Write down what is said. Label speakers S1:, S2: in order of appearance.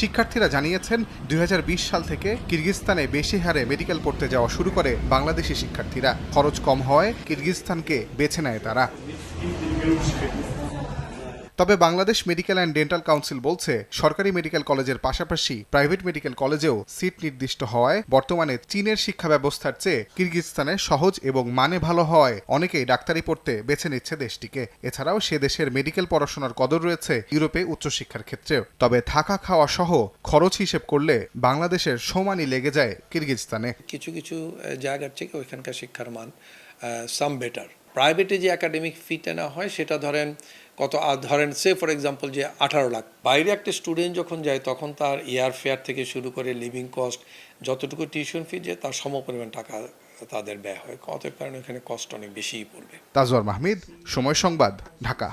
S1: শিক্ষার্থীরা জানিয়েছেন, দুই হাজার বিশ সাল থেকে কিরগিজস্তানে বেশি হারে মেডিকেল পড়তে যাওয়া শুরু করে বাংলাদেশি শিক্ষার্থীরা। খরচ কম হওয়ায় কিরগিজস্তানকে বেছে নেয় তারা। তবে Bangladesh medical and dental council বলছে, সরকারি মেডিকেল কলেজের পাশাপাশি প্রাইভেট মেডিকেল কলেজেও সিট নির্দিষ্ট হওয়ায় বর্তমানে চীনের শিক্ষা ব্যবস্থার চেয়ে কিরগিজস্তানে সহজ এবং মানে ভালো হওয়ায় অনেকেই ডাক্তারি পড়তে বেছে নিচ্ছে দেশটিকে। এছাড়াও সে দেশের মেডিকেল পড়াশোনার কদর রয়েছে ইউরোপে উচ্চশিক্ষার ক্ষেত্রেও। তবে থাকা খাওয়া সহ খরচ হিসেব করলে বাংলাদেশের সমানই লেগে যায় কিরগিজস্তানে।
S2: কিছু কিছু জায়গার থেকে ওইখানকার শিক্ষার মান সাম বেটার প্রাইভেটে যে একাডেমিক ফিটা নেওয়া হয়, সেটা ধরেন কত ধরেন সে ফর এক্সাম্পল যে আঠারো লাখ। বাইরে একটা স্টুডেন্ট যখন যায়, তখন তার এয়ার ফেয়ার থেকে শুরু করে লিভিং কস্ট যতটুকু টিউশন ফি যে, তার সমপরিমাণ টাকা তাদের ব্যয় হয়। অতএব কারণে এখানে কস্ট অনেক বেশিই পড়বে।
S1: তাজওয়ার মাহমিদ, সময় সংবাদ, ঢাকা।